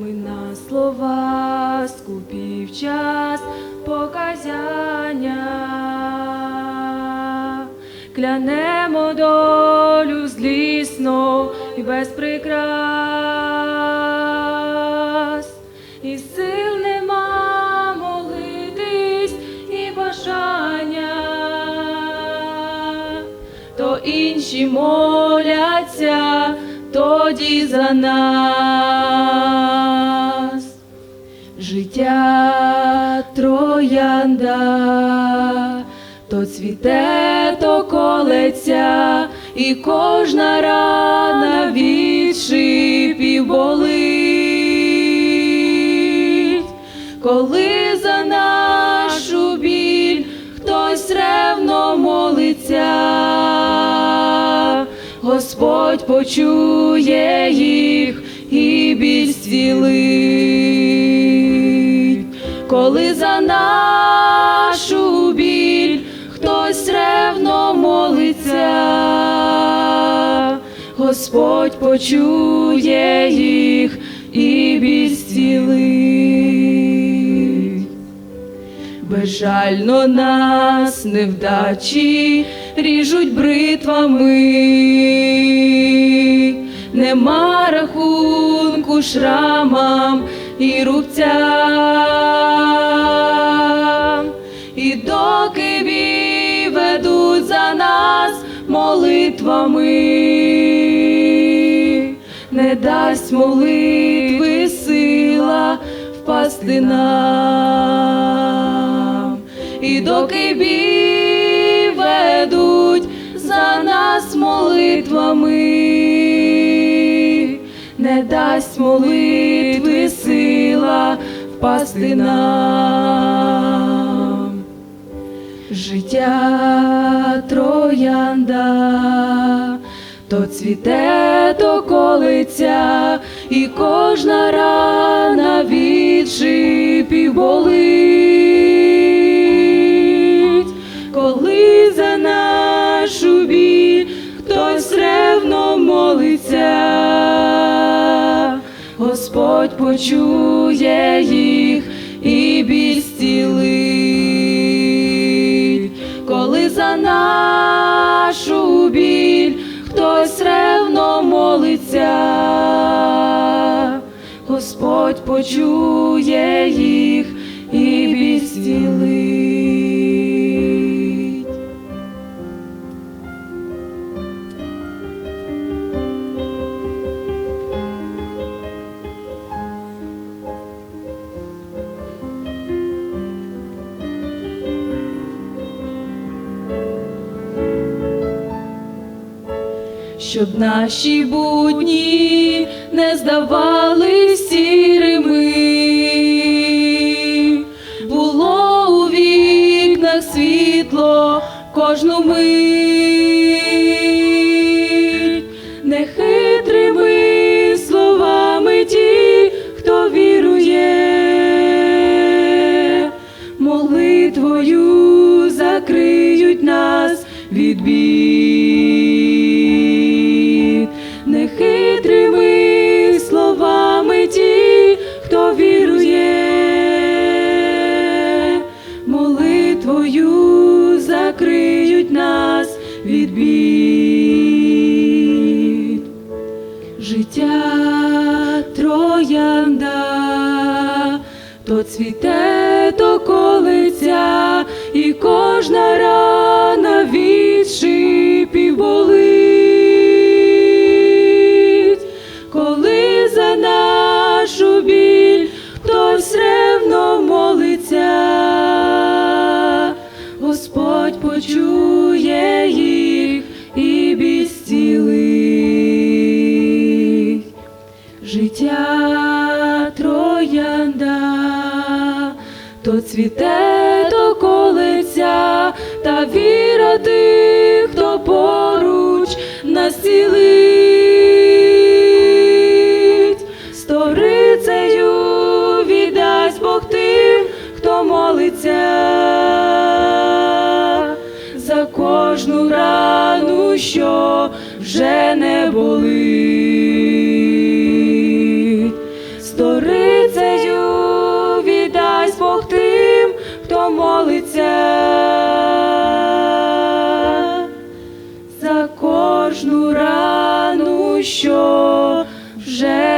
Ми на слова скупів час показання, клянемо долю злісно і без прикрас, і сил нема молитись і бажання, то інші моляться тоді за нас. Життя троянда, то цвіте, то колеться, і кожна рана від шипів болить, коли за нашу біль хтось ревно молиться, Господь почує їх і біль зцілить, коли за нашу біль хтось ревно молиться, Господь почує їх і біль зцілить. Безжально нас невдачі ріжуть бритвами, нема рахунку шрамам і рубцям, і доки бій ведуть за нас молитвами, не дасть молитви сила впасти нам, і доки бій ведуть за нас молитвами, не дасть молитви сила впасти нам. Життя троянда, то цвіте, то колиться, і кожна рана відшипів болить, Господь почує їх і біль зцілить, коли за нашу біль хтось ревно молиться, Господь почує їх і біль зцілить. Щоб наші будні не здавались сірими, було у вікнах світло кожну мить, нехитрими словами ті, хто вірує, молитвою закриють нас від бід, нехитрими словами ті, хто вірує, молитвою закриють нас від бід. Життя троянда, то цвіте, то колиться, і кожна рана від шипів болить, коли за нашу біль хтось ревно молиться, Господь почує їх і біль. Життя цвіте, то колиця, та віра тих, хто поруч нас цілить. Кожну рану, що вже